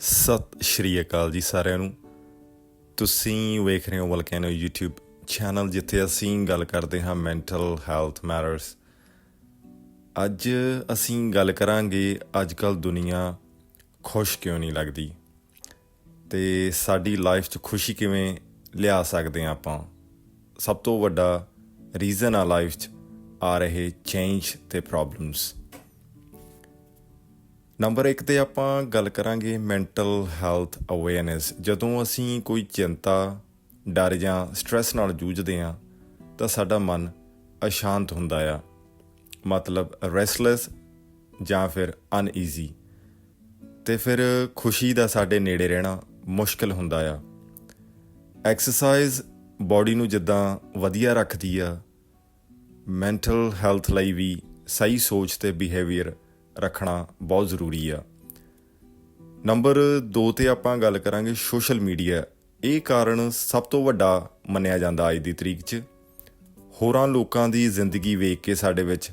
ਸਤਿ ਸ਼੍ਰੀ ਅਕਾਲ ਜੀ ਸਾਰਿਆਂ ਨੂੰ। ਤੁਸੀਂ ਵੇਖ ਰਹੇ ਹੋ ਵਲਕੈਨੋ YouTube ਚੈਨਲ ਜਿੱਥੇ ਅਸੀਂ ਗੱਲ ਕਰਦੇ ਹਾਂ ਮੈਂਟਲ ਹੈਲਥ ਮੈਟਰਸ ਅੱਜ ਅਸੀਂ ਗੱਲ ਕਰਾਂਗੇ ਅੱਜ ਕੱਲ ਦੁਨੀਆ ਖੁਸ਼ ਕਿਉਂ ਨਹੀਂ ਲੱਗਦੀ? ਤੇ ਸਾਡੀ ਲਾਈਫ 'ਚ ਖੁਸ਼ੀ ਕਿਵੇਂ ਲਿਆ ਸਕਦੇ ਹਾਂ ਆਪਾਂ? ਸਭ ਤੋਂ ਵੱਡਾ ਰੀਜ਼ਨ ਆ ਲਾਈਫ 'ਚ ਆ ਰਹੇ ਚੇਂਜ ਤੇ ਪ੍ਰੋਬਲਮਸ ਨੰਬਰ 1 ਤੇ ਆਪਾਂ ਗੱਲ ਕਰਾਂਗੇ ਮੈਂਟਲ ਹੈਲਥ ਅਵੇਅਰਨੈਸ ਜਦੋਂ ਅਸੀਂ ਕੋਈ ਚਿੰਤਾ, ਡਰ ਜਾਂ ਸਟ्रेस ਨਾਲ ਜੂਝਦੇ ਹਾਂ, ਤਾਂ ਸਾਡਾ ਮਨ ਅਸ਼ਾਂਤ ਹੁੰਦਾ ਆ। ਮਤਲਬ ਰੈਸਟਲੈਸ ਜਾਂ ਫਿਰ ਅਨਈਜ਼ੀ ਤੇ ਫਿਰ ਖੁਸ਼ੀ ਦਾ ਸਾਡੇ ਨੇੜੇ ਰਹਿਣਾ ਮੁਸ਼ਕਲ ਹੁੰਦਾ ਆ। ਐਕਸਰਸਾਈਜ਼ ਬਾਡੀ ਨੂੰ ਜਿੱਦਾਂ ਵਧੀਆ ਰੱਖਦੀ ਆ। ਮੈਂਟਲ ਹੈਲਥ ਲਈ ਵੀ ਸਹੀ ਸੋਚ ਤੇ ਬਿਹੇਵੀਅਰ ਰੱਖਣਾ ਬਹੁਤ ਜ਼ਰੂਰੀ ਆ। ਨੰਬਰ 2 ਤੇ ਆਪਾਂ ਗੱਲ ਕਰਾਂਗੇ ਸੋਸ਼ਲ ਮੀਡੀਆ। ਇਹ ਕਾਰਨ ਸਭ ਤੋਂ ਵੱਡਾ ਮੰਨਿਆ ਜਾਂਦਾ ਅੱਜ ਦੀ ਤਰੀਕ 'ਚ। ਹੋਰਾਂ ਲੋਕਾਂ ਦੀ ਜ਼ਿੰਦਗੀ ਵੇਖ ਕੇ ਸਾਡੇ ਵਿੱਚ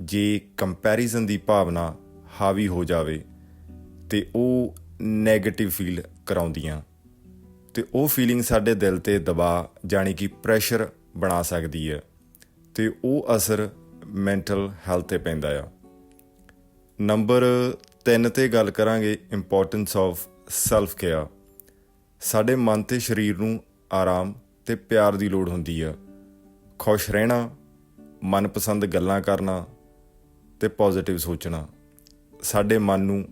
ਜੇ ਕੰਪੈਰੀਜ਼ਨ ਦੀ ਭਾਵਨਾ ਹਾਵੀ ਹੋ ਜਾਵੇ ਤੇ ਉਹ 네ਗੇਟਿਵ ਫੀਲ ਕਰਾਉਂਦੀਆਂ। ਤੇ ਉਹ ਫੀਲਿੰਗ ਸਾਡੇ ਦਿਲ ਤੇ ਦਬਾਅ ਜਾਨੀ ਕਿ ਪ੍ਰੈਸ਼ਰ ਬਣਾ ਸਕਦੀ ਹੈ। ਤੇ ਉਹ ਅਸਰ ਮੈਂਟਲ ਹੈਲਥ ਤੇ ਪੈਂਦਾ ਆ। ਨੰਬਰ 3 ਤੇ ਗੱਲ ਕਰਾਂਗੇ ਇੰਪੋਰਟੈਂਸ ਆਫ ਸੈਲਫ ਕੇਅਰ ਸਾਡੇ ਮਨ ਤੇ ਸਰੀਰ ਨੂੰ ਆਰਾਮ ਤੇ ਪਿਆਰ ਦੀ ਲੋੜ ਹੁੰਦੀ ਆ। ਖੁਸ਼ ਰਹਿਣਾ, ਮਨਪਸੰਦ ਗੱਲਾਂ ਕਰਨਾ ਤੇ ਪੋਜ਼ਿਟਿਵ ਸੋਚਣਾ ਸਾਡੇ ਮਨ ਨੂੰ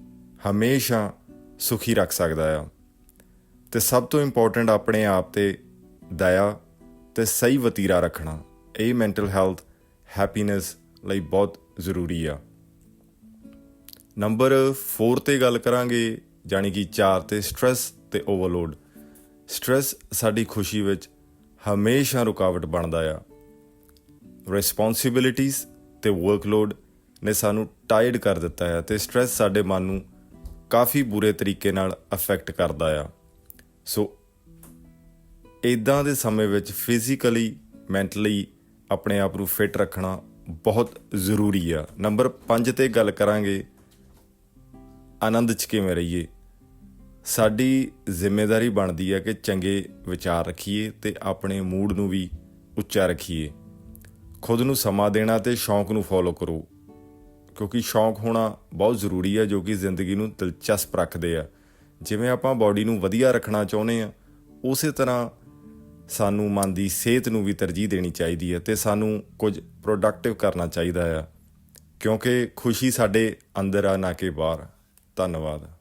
ਹਮੇਸ਼ਾ ਸੁਖੀ ਰੱਖ ਸਕਦਾ ਆ। ਤੇ ਸਭ ਤੋਂ ਇੰਪੋਰਟੈਂਟ ਆਪਣੇ ਆਪ ਤੇ ਦਇਆ ਤੇ ਸਹੀ ਵਤੀਰਾ ਰੱਖਣਾ, ਇਹ ਮੈਂਟਲ ਹੈਲਥ ਹੈਪੀਨੈਸ ਲਈ ਬਹੁਤ ਜ਼ਰੂਰੀ ਆ। ਨੰਬਰ 4 ਤੇ ਗੱਲ ਕਰਾਂਗੇ ਜਾਨੀ ਕਿ 4 ਤੇ ਸਟ्रेस ਤੇ ਓਵਰਲੋਡ ਸਟ्रेस ਸਾਡੀ ਖੁਸ਼ੀ ਵਿੱਚ ਹਮੇਸ਼ਾ ਰੁਕਾਵਟ ਬਣਦਾ ਆ। ਰਿਸਪੌਂਸਿਬਿਲਿਟੀਆਂ ਤੇ ਵਰਕਲੋਡ ਨੇ ਸਾਨੂੰ ਟਾਇਰਡ ਕਰ ਦਿੱਤਾ ਹੈ ਤੇ ਸਟ्रेस ਸਾਡੇ ਮਨ ਨੂੰ ਕਾਫੀ ਬੁਰੇ ਤਰੀਕੇ ਨਾਲ ਅਫੈਕਟ ਕਰਦਾ ਆ। ਸੋ ਇਦਾਂ ਦੇ ਸਮੇਂ ਵਿੱਚ ਫਿਜ਼ੀਕਲੀ ਮੈਂਟਲੀ ਆਪਣੇ ਆਪ ਨੂੰ ਫਿੱਟ ਰੱਖਣਾ ਬਹੁਤ ਜ਼ਰੂਰੀ ਆ। ਨੰਬਰ 5 ਤੇ ਗੱਲ ਕਰਾਂਗੇ ਆਨੰਦ ਚ ਕਿਵੇਂ ਰਹੀਏ? ਸਾਡੀ ਜ਼ਿੰਮੇਵਾਰੀ ਬਣਦੀ ਹੈ ਕਿ ਚੰਗੇ ਵਿਚਾਰ ਰੱਖੀਏ ਤੇ ਆਪਣੇ ਮੂਡ ਨੂੰ ਵੀ ਉੱਚਾ ਰੱਖੀਏ। ਖੁਦ ਨੂੰ ਸਮਾਂ ਦੇਣਾ ਤੇ ਸ਼ੌਂਕ ਨੂੰ ਫੋਲੋ ਕਰੋ। ਕਿਉਂਕਿ ਸ਼ੌਂਕ ਹੋਣਾ ਬਹੁਤ ਜ਼ਰੂਰੀ ਹੈ ਜੋ ਕਿ ਜ਼ਿੰਦਗੀ ਨੂੰ ਦਿਲਚਸਪ ਰੱਖਦੇ ਆ। ਜਿਵੇਂ ਆਪਾਂ ਬਾਡੀ ਨੂੰ ਵਧੀਆ ਰੱਖਣਾ ਚਾਹੁੰਦੇ ਆ ਉਸੇ ਤਰ੍ਹਾਂ ਸਾਨੂੰ ਮਨ ਦੀ ਸਿਹਤ ਨੂੰ ਵੀ ਤਰਜੀਹ ਦੇਣੀ ਚਾਹੀਦੀ ਹੈ ਤੇ ਸਾਨੂੰ ਕੁਝ ਪ੍ਰੋਡਕਟਿਵ ਕਰਨਾ ਚਾਹੀਦਾ ਆ। ਕਿਉਂਕਿ ਖੁਸ਼ੀ ਸਾਡੇ ਅੰਦਰ ਆ, ਨਾ ਕਿ ਬਾਹਰ। ਧੰਨਵਾਦ।